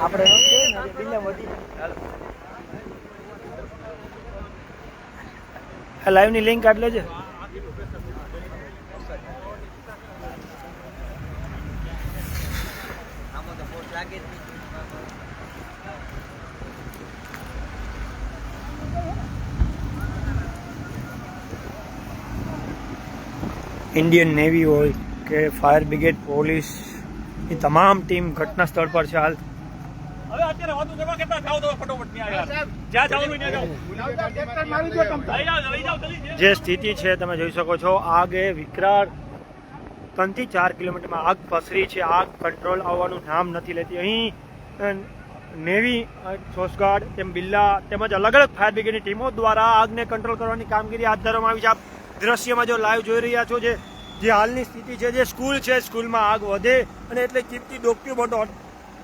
આપણે લાઈવની લિંક આટલે છે ઇન્ડિયન નેવી હોય કે ફાયર બ્રિગેડ પોલીસ એ તમામ ટીમ ઘટના સ્થળ પર છે હાલ. હવે અત્યારે વાતો કરવા કેતા જાવ તો ફટોફટ ત્યાં યાર જ્યાં જવાનું ત્યાં જલ્દી જે- સ્થિતિ છે તમે જોઈ શકો છો આગ એ વિકરાળ ત્રણથી ચાર કિલોમીટરમાં આગ પસરી છે. આગ કંટ્રોલ આવવાનું નામ નથી લેતી. અહીં નેવી કોસ્ટગાર્ડ તેમ બિલ્લા તેમજ અલગ અલગ ફાયર બ્રિગેડની ટીમો દ્વારા આગને કંટ્રોલ કરવાની કામગીરી હાથ ધરવામાં આવી છે. આપ દ્રશ્યમાં જો લાઈવ જોઈ રહ્યા છો જે જે હાલની સ્થિતિ છે જે સ્કૂલ છે સ્કૂલમાં આગ વધે અને એટલે કિંમતી ડોક્યુમેન્ટો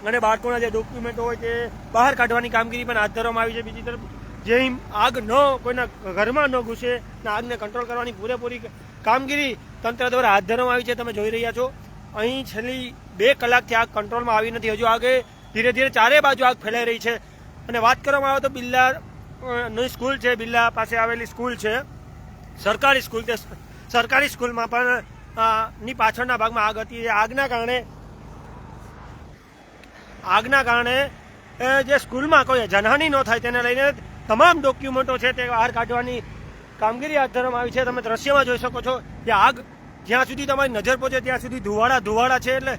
અને બાળકોના જે ડોક્યુમેન્ટો હોય તે બહાર કાઢવાની કામગીરી પણ હાથ ધરવામાં આવી છે. બીજી તરફ જે આગ ન કોઈના ઘરમાં ન ઘૂસે અને આગને કંટ્રોલ કરવાની પૂરેપૂરી કામગીરી તંત્ર દ્વારા હાથ ધરવામાં આવી છે. તમે જોઈ રહ્યા છો અહીં છેલ્લી બે કલાકથી આગ કંટ્રોલમાં આવી નથી. હજુ આગે ધીરે ધીરે ચારે બાજુ આગ ફેલાઈ રહી છે. અને વાત કરવામાં આવે તો બિલ્લા અ, ની સ્કૂલ છે બિલ્લા પાસે આવેલી સ્કૂલ છે. સરકારી સ્કૂલ તે સરકારી સ્કૂલમાં પણ ની પાછળના ભાગમાં આગ હતી. આગના કારણે આગના કારણે જે સ્કૂલમાં કોઈ જનહાની ન થાય તેને લઈને તમામ ડોક્યુમેન્ટો છે તે બહાર કાઢવાની કામગીરી હાથ ધરવામાં આવી છે. તમે દ્રશ્યમાં જોઈ શકો છો કે આગ જ્યાં સુધી તમારી નજર પહોંચે ત્યાં સુધી ધુવાડા ધુવાડા છે એટલે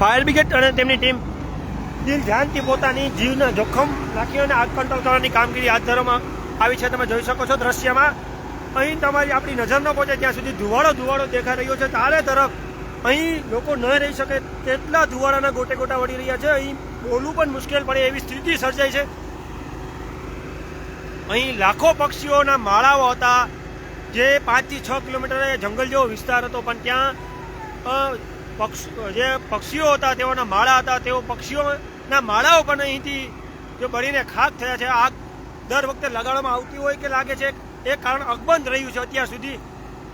ફાયર બ્રિગેડ અને તેમની ટીમ દિલ ધ્યાનથી પોતાની જીવના જોખમ રાખી અને આગ કંટ્રોલ કરવાની કામગીરી હાથ ધરવામાં આવી છે. તમે જોઈ શકો છો દ્રશ્યમાં અહીં તમારી આપણી નજર ન પહોંચે ત્યાં સુધી ધુવાળો ધુવાળો દેખાઈ રહ્યો છે. તારે તરફ અહીં લોકો ન રહી શકે તેટલા ધુવાળાના ગોટે ગોટા વળી રહ્યા છે. અહીં બોલવું પણ મુશ્કેલ પડે, એવી સ્થિતિ સર્જાઈ છે. અહીં લાખો પક્ષીઓના માળાઓ હતા, જે પાંચથી છ કિલોમીટર જંગલ જેવો વિસ્તાર હતો, પણ ત્યાં જે પક્ષીઓ હતા, તેઓના માળા હતા, તેઓ પક્ષીઓના માળાઓ પણ અહીંથી જો બળીને ખાક થયા છે. આગ દર વખતે લગાડવામાં આવતી હોય કે લાગે છે? એ કારણ અકબંધ રહ્યું છે અત્યાર સુધી.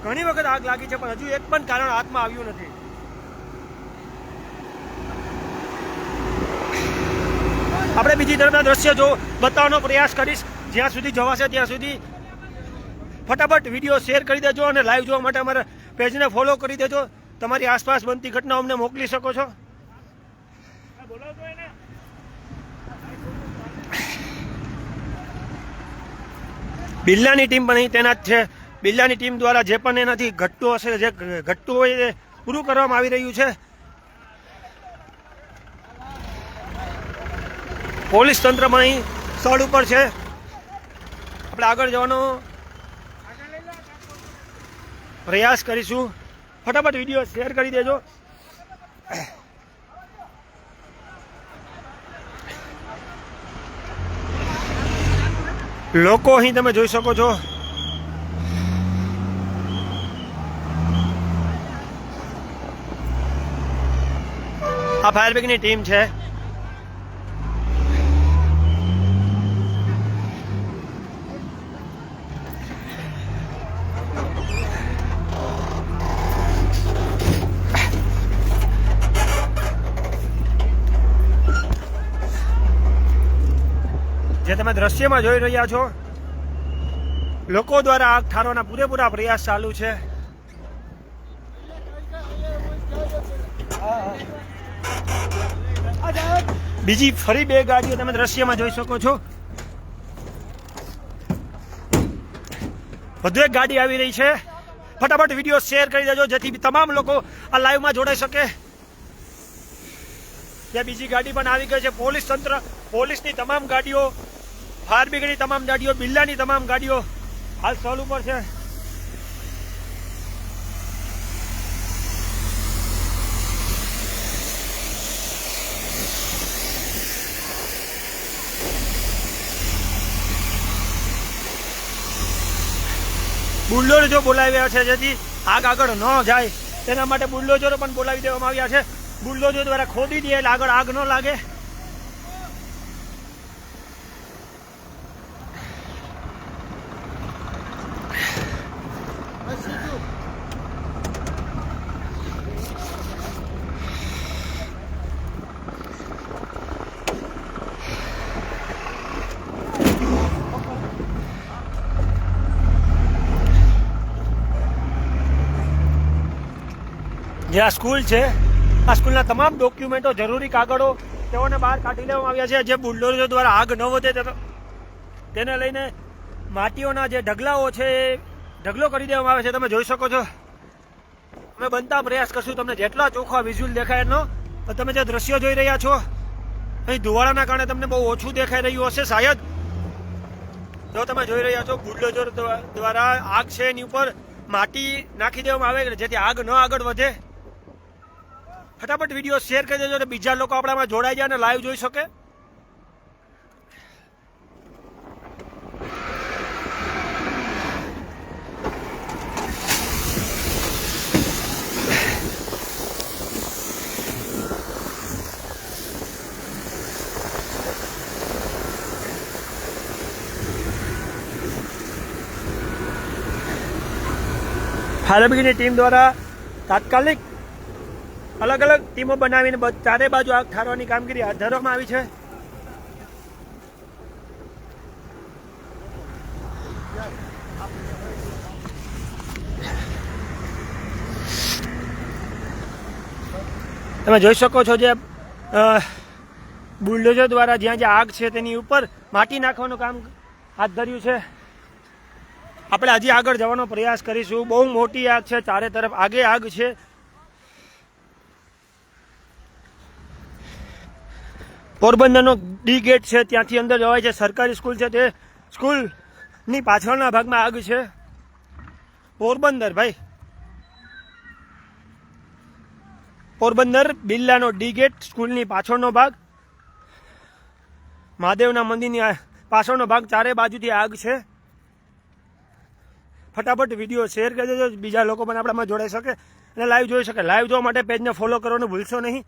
ઘણી વખત આગ લાગી છે, પણ હજુ એક પણ કારણ હાથમાં આવ્યું નથી. આપણે બીજી તરફના દ્રશ્ય જો બતાવવાનો પ્રયાસ કરીશ. જ્યાં સુધી જવાશે ત્યાં સુધી. ફટાફટ વીડિયો શેર કરી દેજો અને લાઈવ જોવા માટે અમારા પેજને ફોલો કરી દેજો. તમારી આસપાસ બનતી ઘટનાઓ અમને મોકલી શકો છો બોલાવતો એને બિરલાની ટીમ પણ અહીં તૈનાત છે. બિરલાની ટીમ દ્વારા જે પણ એનાથી ઘટતું હશે, જે ઘટતું હોય એ પૂરું કરવામાં આવી રહ્યું છે. પોલીસ તંત્ર પણ અહીં સ્થળ ઉપર છે. આપણે આગળ જવાનો પ્રયાસ કરીશું. ફટાફટ વીડિયો શેર કરી દેજો. લોકો અહીં તમે જોઈ શકો છો. આ ફાયર બ્રિગેડની ટીમ છે. તમે દ્રશ્યમાં જોઈ રહ્યા છો. લોકો દ્વારા આગ ઠારવાના પૂરેપૂરા પ્રયાસ ચાલુ છે. બીજી ફરી બે ગાડીઓ તમે દ્રશ્યમાં જોઈ શકો છો. વધુ એક ગાડી આવી રહી છે. ફટાફટ વીડિયો શેર કરી દેજો, જેથી તમામ લોકો આ લાઈવમાં જોડાઈ શકે. ત્યાં બીજી ગાડી પણ આવી ગઈ છે. પોલીસ તંત્ર, પોલીસની તમામ ગાડીઓ ફાયર બ્રિગેડની તમામ ગાડીઓ, બિલ્લાની તમામ ગાડીઓ હાલ સ્થળ ઉપર છે. બુલડોઝર બોલાવ્યા છે, જેથી આગ આગળ ન જાય. તેના માટે બુલડોઝરો પણ બોલાવી દેવામાં આવ્યા છે. બુલડોઝર દ્વારા ખોદી દે આગળ આગ ન લાગે. આ સ્કૂલ છે, આ સ્કૂલના તમામ ડોક્યુમેન્ટો, જરૂરી કાગળો તેઓને બહાર કાઢી લેવામાં આવ્યા છે. જે બુલડોઝર દ્વારા આગ ન વધે તેને લઈને માટીઓના જે ઢગલાઓ છે, એ ઢગલો કરી દેવામાં આવે છે. તમે જોઈ શકો છો. અમે બનતા પ્રયાસ કરશું. તમને જેટલા ચોખ્ખા વિઝ્યુઅલ દેખાય એનો તમે જે દ્રશ્યો જોઈ રહ્યા છો, અહીં ધુવાળાના કારણે તમને બહુ ઓછું દેખાઈ રહ્યું હશે શાયદ. જો તમે જોઈ રહ્યા છો, બુલડોઝર દ્વારા આગ છે એની ઉપર માટી નાખી દેવામાં આવે, જેથી આગ ન આગળ વધે. ફટાફટ વીડિયો શેર કરી દેજો બીજા લોકો આપણામાં જોડાઈ જાય અને લાઈવ જોઈ શકે. ફાયર ટીમ દ્વારા તાત્કાલિક અલગ અલગ ટીમો બનાવીને ચારે બાજુ આગ ઠારવાની કામગીરી હાથ ધરવામાં આવી છે. તમે જોઈ શકો છો જે બુલડોઝર દ્વારા જ્યાં જ્યાં આગ છે તેની ઉપર માટી નાખવાનું કામ હાથ ધર્યું છે. આપણે હજી આગળ જવાનો પ્રયાસ કરીશું. બહુ મોટી આગ છે. ચારે તરફ આગે આગ છે. પોરબંદરનો ડી ગેટ છે, ત્યાંથી અંદર જવાય છે. સરકારી સ્કૂલ છે તે. સ્કૂલની પાછળના ભાગમાં આગ છે. પોરબંદર ભાઈ. પોરબંદર બિલ્લાનો ડી ગેટ સ્કૂલની પાછળનો ભાગ. મહાદેવના મંદિરની પાછળનો ભાગ ચારે બાજુથી આગ છે. ફટાફટ વીડિયો શેર કરી દેજો. બીજા લોકો પણ આપણામાં જોડાઈ શકે અને લાઈવ જોઈ શકે. લાઈવ જોવા માટે પેજને ફોલો કરવાનું ભૂલશો નહીં.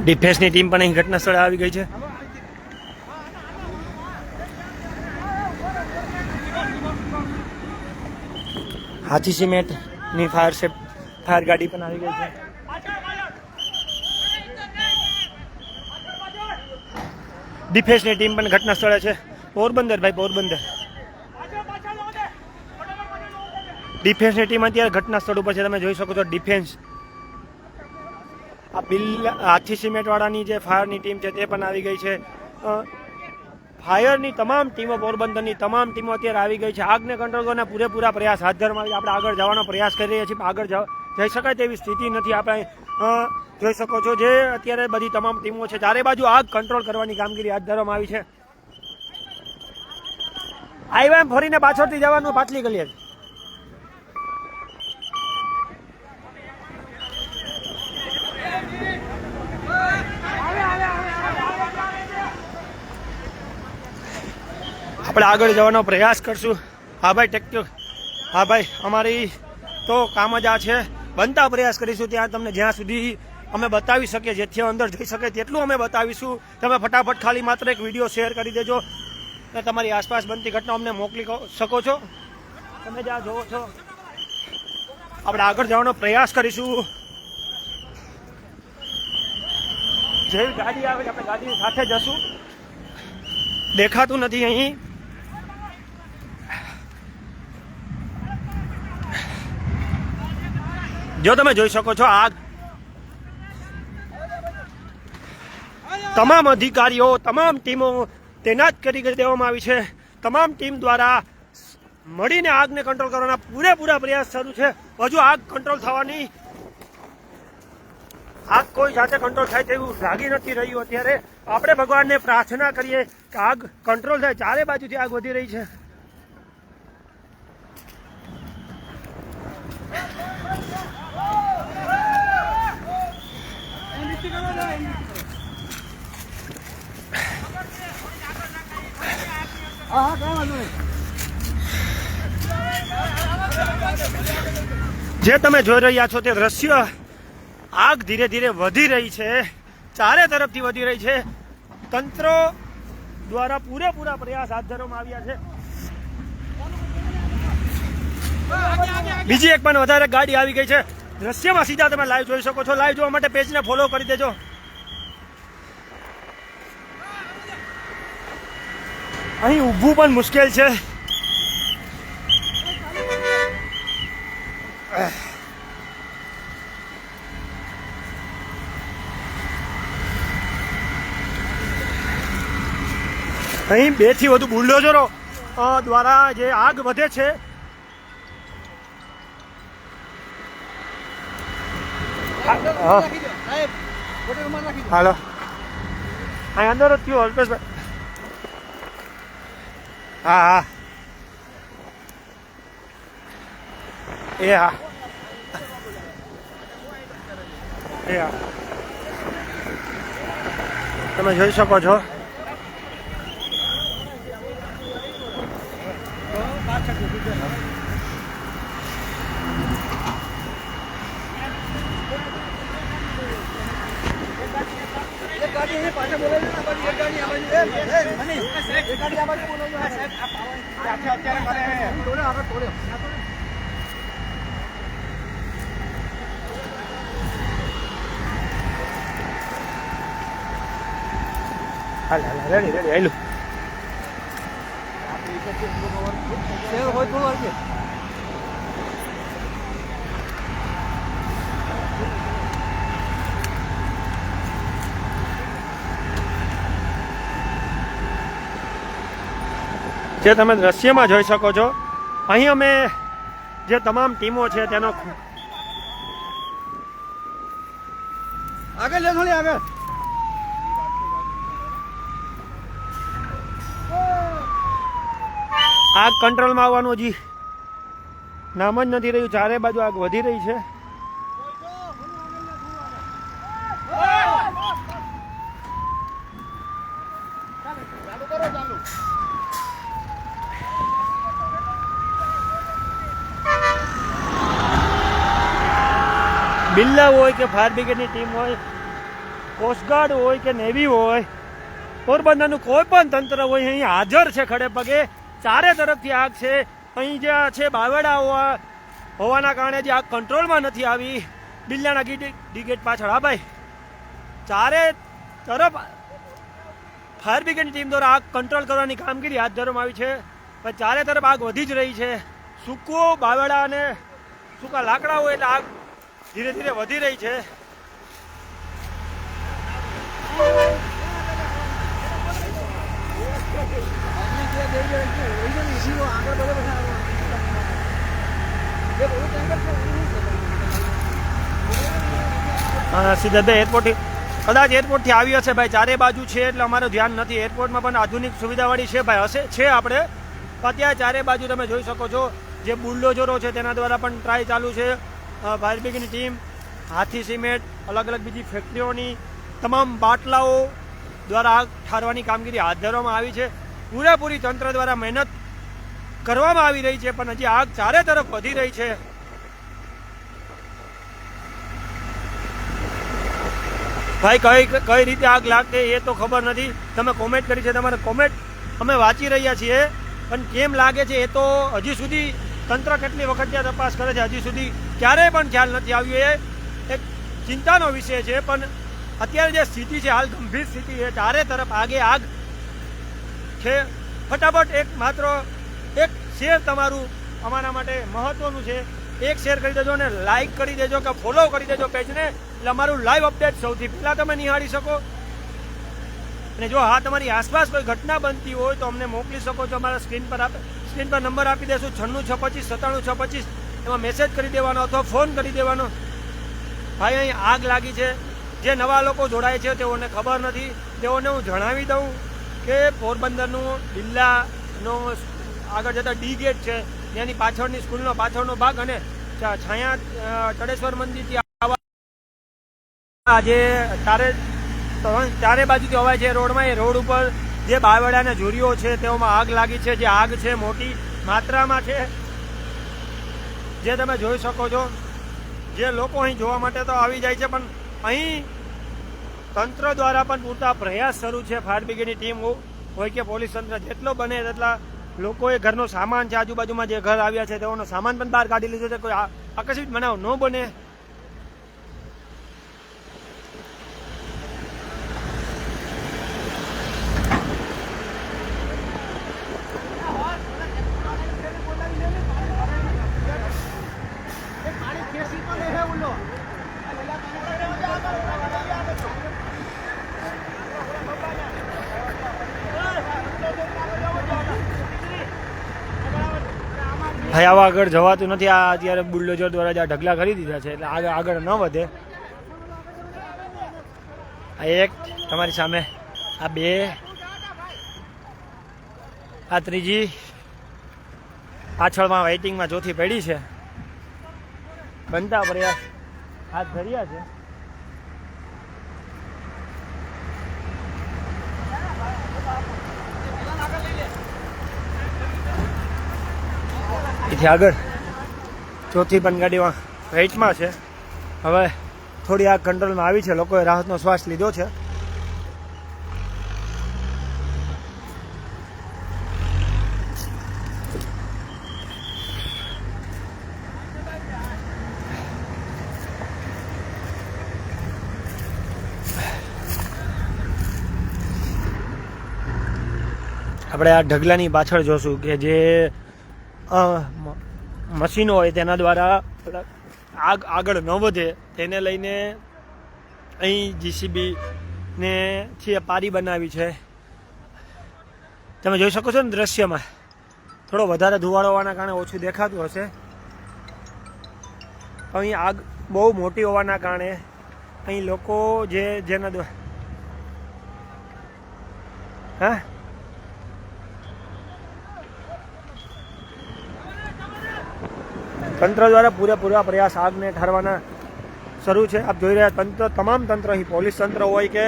ડિફેન્સની ટીમ પણ અહીં ઘટના સ્થળે આવી ગઈ છે. હાથી સિમેન્ટની ફાયર સેફ ફાયર ગાડી પણ આવી ગઈ છે. ડિફેન્સની ટીમ પણ ઘટના સ્થળે છે. પોરબંદર ભાઈ, પોરબંદર. ડિફેન્સની ટીમ અત્યારે ઘટના સ્થળ ઉપર છે. તમે જોઈ શકો છો ડિફેન્સ. આ બિલ હાથી સિમેન્ટવાળાની જે ફાયરની ટીમ છે તે પણ આવી ગઈ છે. ફાયરની તમામ ટીમો, પોરબંદરની તમામ ટીમો અત્યારે આવી ગઈ છે. આગને કંટ્રોલ કરવાના પૂરેપૂરા પ્રયાસ. હાથ ધરવામાં આવી આપણે આગળ જવાનો પ્રયાસ કરી રહ્યા છીએ આગળ જઈ શકાય તેવી સ્થિતિ નથી. આપણે જોઈ શકો છો જે અત્યારે બધી તમામ ટીમો છે. ચારે બાજુ આગ કંટ્રોલ કરવાની કામગીરી હાથ ધરવામાં આવી છે. એમ ફરીને પાછળથી જવાનું પાછલી ગલીએ. આપણે આગળ જવાનો પ્રયાસ કરશું. હા ભાઈ ટેક્ટર હા ભાઈ, અમારી તો કામ જ આ છે. બનતા પ્રયાસ કરીશું ત્યાં તમને જ્યાં સુધી અમે બતાવી શકીએ, જેથી અંદર જઈ શકે તેટલું અમે બતાવીશું. તમે ફટાફટ ખાલી માત્ર એક વીડિયો શેર કરી દેજો અને તમારી આસપાસ બનતી ઘટના અમને મોકલી શકો છો. તમે જ્યાં જોવો છો. આપણે આગળ જવાનો પ્રયાસ કરીશું. જેવી ગાડી આવે આપણે ગાડી સાથે જશું. દેખાતું નથી અહીં. જો તમે જોઈ શકો છો આગ તમામ અધિકારીઓ, તમામ ટીમો તૈનાત કરી દેવામાં આવી છે. તમામ ટીમ દ્વારા મળીને આગને કંટ્રોલ કરવાના પૂરેપૂરા પ્રયાસ શરૂ છે. હજુ આગ કંટ્રોલ થવાની આગ કોઈ જાતે કંટ્રોલ થાય તેવું લાગી નથી રહ્યું અત્યારે. આપણે ભગવાનને પ્રાર્થના કરીએ કે આગ કંટ્રોલ થાય. ચારે બાજુથી આગ વધી રહી છે. હા જે તમે જોઈ રહ્યા છો તે દ્રશ્ય આગ ધીરે ધીરે વધી રહી છે. ચારે તરફથી વધી રહી છે. તંત્ર દ્વારા પૂરેપૂરા પ્રયાસ હાથ ધરવામાં આવ્યા છે. બીજી એક પણ વધારે ગાડી આવી ગઈ છે. દ્રશ્યમાં સીધા તમે લાઈવ જોઈ શકો છો. લાઈવ જોવા માટે પેજને ફોલો કરી દેજો. અહીં ઊભું પણ મુશ્કેલ છે. અહીં બેથી વધુ બુલડોઝરો દ્વારા જે આગ વધે છે. હાલો. અહીં અંદર જ થયું અલ્પેશભાઈ. હા હા એ હા એ હા તમે જોઈ શકો છો એક ગાડી અહીં પાછળ બોલાવી દો ને, આ બાજુ એક ગાડી આ બાજુ. એ, એ, મની, એક ગાડી આ બાજુ બોલાવી દો. હા, સાહેબ, આ પાવા- અત્યારે મને- તોડ્યો, આગળ તોડ્યો. ત્યાં તોડ્યો. હાલ હાલ રેડી રેડી આવેલું શેર હોય થોડું હશે. જે તમે દ્રશ્યમાં જોઈ શકો છો અહીં અમે જે તમામ ટીમો છે તેનો આગળ લે આગળ. આગ કંટ્રોલમાં આવવાનું હજી નામ જ નથી રહ્યું ચારે બાજુ આગ વધી રહી છે ચાલુ કરો ચાલુ બિલ્લા હોય કે ફાયર બ્રિગેડની ટીમ હોય કોસ્ટગાર્ડ હોય કે નેવી હોય, પોરબંદરનું કોઈ પણ તંત્ર હોય, અહીં હાજર છે ખડે પગે. ચારે તરફથી આગ છે. અહીં જે છે બાવડા હોવા, હોવાના કારણે જે આગ કંટ્રોલમાં નથી આવી. બિલ્લાના ગીટ પાછળ. હા ભાઈ. ચારે તરફ ફાયર બ્રિગેડની ટીમ દ્વારા આગ કંટ્રોલ કરવાની કામગીરી હાથ ધરવામાં આવી છે. પણ ચારે તરફ આગ વધી જ રહી છે. સૂકો બાવડા અને સૂકા લાકડા હોય એટલે આગ ધીરે ધીરે વધી રહી છે. બે એરપોર્ટ કદાચ એરપોર્ટથી આવી હશે ભાઈ, ચારે બાજુ છે એટલે અમારું ધ્યાન નથી. એરપોર્ટમાં પણ આધુનિક સુવિધાવાળી છે ભાઈ, હશે, છે આપણે. પણ ત્યાં ચારે બાજુ તમે જોઈ શકો છો, જે બુલડોઝરો છે તેના દ્વારા પણ ટ્રાય ચાલુ છે. ફાયર ટીમ, હાથી સિમેન્ટ અલગ અલગ બીજી ફેક્ટરીઓની તમામ બાટલાઓ દ્વારા આગ ઠારવાની કામગીરી હાથ ધરવામાં આવી છે. પૂરેપૂરી તંત્ર દ્વારા મહેનત કરવામાં આવી રહી છે, પણ હજી આગ ચારે તરફ વધી રહી છે. ભાઈ, કઈ કઈ રીતે આગ લાગશે એ તો ખબર નથી. તમે કોમેન્ટ કરી છે, તમારે કોમેન્ટ અમે વાંચી રહ્યા છીએ, પણ કેમ લાગે છે એ તો હજી સુધી તંત્ર કેટલી વખત ત્યાં તપાસ કરે છે? હજી સુધી ક્યારેય પણ ખ્યાલ નથી આવ્યો. એ એક ચિંતાનો વિષય છે, પણ અત્યારે જે સ્થિતિ છે, હાલ ગંભીર સ્થિતિ છે. ચારે તરફ આગે આગ છે. ફટાફટ એક માત્ર એક શેર તમારું અમારા માટે મહત્વનું છે. એક શેર કરી દેજો અને લાઈક કરી દેજો કે ફોલો કરી દેજો પેજને એટલે અમારું લાઈવ અપડેટ સૌથી પહેલાં તમે નિહાળી શકો. અને જો હા તમારી આસપાસ કોઈ ઘટના બનતી હોય તો અમને મોકલી શકો છો. અમારા સ્ક્રીન પર સ્ક્રીન પર નંબર આપી દેશું. છન્નું છ પચીસ સત્તાણું છ પચીસ. એમાં મેસેજ કરી દેવાનો અથવા ફોન કરી દેવાનો. ભાઈ અહીં આગ લાગી છે. જે નવા લોકો જોડાય છે તેઓને ખબર નથી. તેઓને હું જણાવી દઉં કે પોરબંદરનું બિલ્લાનો આગળ જતા ડી ગેટ છે. ત્યાંની પાછળની સ્કૂલનો પાછળનો ભાગ અને છાયા અ, મંદિરથી આવા આજે તારે ચારે બાજુથી અવાય છે. રોડમાં એ રોડ ઉપર જે બાવળા અને ઝુરીઓ છે, તેઓમાં આગ લાગી છે. જે આગ છે, મોટી માત્રામાં છે. જે તમે જોઈ શકો છો, જે લોકો અહીં જોવા માટે તો આવી જાય છે, પણ અહીં તંત્ર દ્વારા પણ પૂરતા પ્રયાસ શરૂ છે. ફાયર બ્રિગેડની ટીમ હોય કે પોલીસ તંત્ર જેટલો બને તેટલા લોકોએ ઘરનો સામાન છે. આજુબાજુમાં જે ઘર આવ્યા છે, તેઓનો સામાન પણ બહાર કાઢી લીધો છે. કોઈ આકસ્મિક બનાવ ન બને પાણી ખેંચી તો લે હે ઉલ્લો આવા આગળ જવાતું નથી. આ અત્યારે બુલડોઝર દ્વારા જે આ ઢગલા કરી દીધા છે. એટલે આગળ આગળ ન વધે. આ એક તમારી સામે. આ બે. આ ત્રીજી. પાછળમાં વેઇટિંગમાં ચોથી પડી છે. બનતા પ્રયાસ હાથ ધર્યા છે. એથી આગળ ચોથી પણ ગાડીમાં વેઇટમાં છે. હવે થોડી આગ કંટ્રોલમાં આવી છે. લોકોએ રાહતનો શ્વાસ લીધો છે. આપણે આ ઢગલાની પાછળ જોશું કે જે મશીનો હોય તેના દ્વારા આગ, આગળ ન વધે, તેને લઈને અહીં જીસીબી ને છે પારી બનાવી છે. તમે જોઈ શકો છો ને દ્રશ્યમાં? થોડો વધારે ધુવાળો હોવાના કારણે ઓછું દેખાતું હશે. અહીં આગ બહુ મોટી હોવાના કારણે અહીં લોકો જે, જેના દ્વારા હા? તંત્ર દ્વારા પૂરેપૂરા પ્રયાસ આગને ઠારવાના શરૂ છે. આપ જોઈ રહ્યા તંત્ર, તમામ તંત્ર, અહીં પોલીસ તંત્ર હોય કે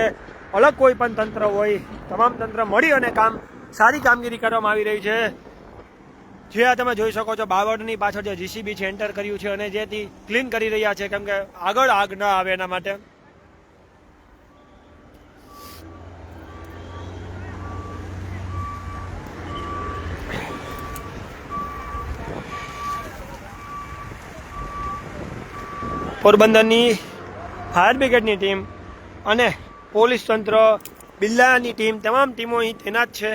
અલગ કોઈ પણ તંત્ર હોય, તમામ તંત્ર મળી અને કામ, સારી કામગીરી કરવામાં આવી રહી છે. જે આ તમે જોઈ શકો છો, બાવળની પાછળ જે જીસીબી છે એન્ટર કર્યું છે અને જેથી ક્લીન કરી રહ્યા છે, કેમ કે આગળ આગ ન આવે એના માટે. પોરબંદરની ફાયર બ્રિગેડની ટીમ અને પોલીસ તંત્ર, બિલ્લાની ટીમ, તમામ ટીમો અહીં તૈનાત છે.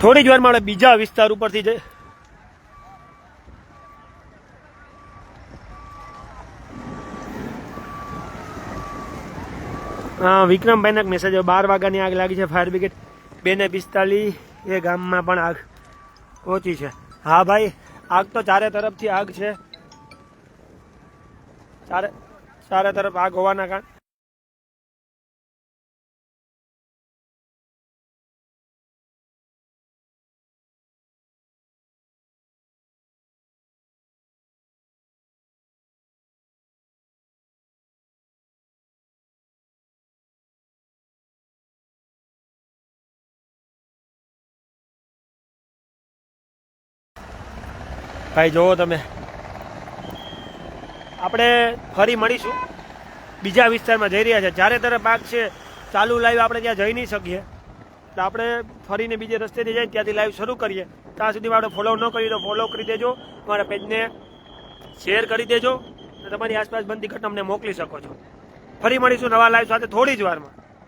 થોડી જ વારમાં બીજા વિસ્તાર ઉપરથી જઈ વિક્રમભાઈના મેસેજ બાર વાગ્યાની આગ લાગી છે ફાયર બ્રિગેડ બે ને પિસ્તાલીસ, એ ગામમાં પણ આગ પહોંચી છે. હા ભાઈ, આગ તો ચારે તરફથી આગ છે. ચારે ચારે તરફ આગ હોવાના કારણે ભાઈ, જોવો તમે. આપણે ફરી મળીશું. બીજા વિસ્તારમાં જઈ રહ્યા છે. જ્યારે તરફ પાક છે, ચાલુ લાઈવ આપણે ત્યાં જઈ નહીં શકીએ. એટલે આપણે ફરીને બીજે રસ્તેથી જઈને ત્યાંથી લાઈવ શરૂ કરીએ. ત્યાં સુધીમાં આપણે ફોલો ન કરીએ તો ફોલો કરી દેજો. અમારા પેજને શેર કરી દેજો. અને તમારી આસપાસ બનતી ઘટના અમને મોકલી શકો છો. ફરી મળીશું નવા લાઈવ સાથે થોડી જ વારમાં.